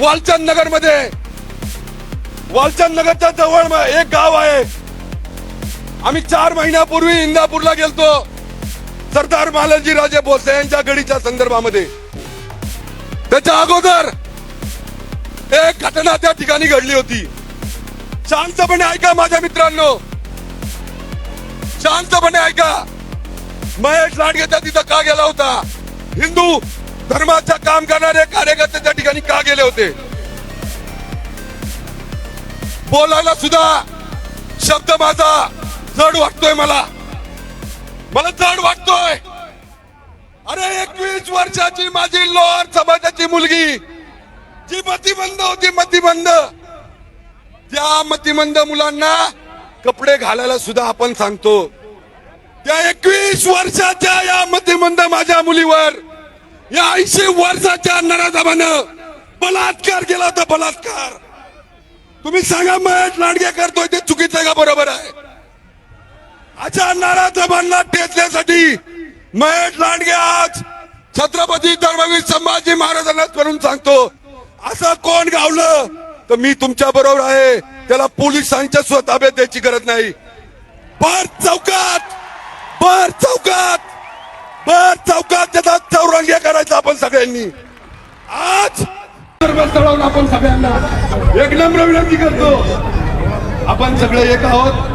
वालचंद नगरमध्ये वालचंद नगरच्या जवळ एक गाव आहे. आम्ही चार महिन्यापूर्वी इंदापूरला गेलतो. सरदार मालजी राजे भोसले यांच्या गडीच्या संदर्भामध्ये. त्याच्या अगोदर एक घटना त्या ठिकाणी घडली होती. शांतपणे ऐका माझ्या मित्रांनो. शांतपणे ऐका. महेश लाडगे त्या तिथं का गेला होता? हिंदू धर्माचं काम करणारे कार्यकर्ते त्या ठिकाणी का गेले होते? बोलायला सुद्धा शब्द माझा जड वाटतोय मला. मला जड वाटतोय. अरे एकवीस वर्षाची माझी लोअर समाजाची मुलगी जी मतिमंद होती मतीमंद. त्या मतिमंद मुलांना कपडे घालायला सुद्धा आपण सांगतो. त्या एकवीस वर्षाच्या या मतिमंद माझ्या मुलीवर या ऐंशी वर्षाच्या नराधमानं बलात्कार केला होता बलात्कार. तुम्ही सांगा महेश लांडगे करतोय ते चुकीचं का? बरोबर आहे. अशा नराधमांना टेचण्यासाठी महेश लांडगे आज छत्रपती धर्मवीर संभाजी महाराजांना करून सांगतो. असं कोण गावलं? तर मी तुमच्या बरोबर आहे. त्याला पोलिसांच्या स्वतः ताब्यात द्यायची गरज नाही. पर चौकात सगळ्यांनी. आज चढवलं आपण सगळ्यांना एक नम्र विनंती करतो. आपण सगळे एक आहोत.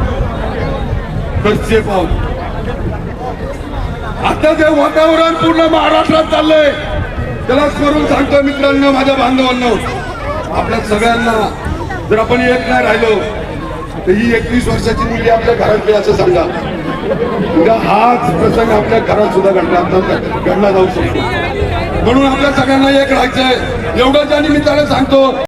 सेफ आहोत आता जे वातावरण पूर्ण महाराष्ट्रात चाललंय त्याला स्मरून सांगतो मित्रांनो माझ्या बांधवांनो. आपल्या सगळ्यांना जर आपण एक नाही राहिलो तर ही एकवीस वर्षाची मुली आपल्या घरातली असं सांगा. उद्या हाच प्रसंग आपल्या घरात सुद्धा घडला घडला जाऊ शकतो. म्हणून आपल्या सगळ्यांना एक राहायचंय. एवढं त्या निमित्ताने सांगतो.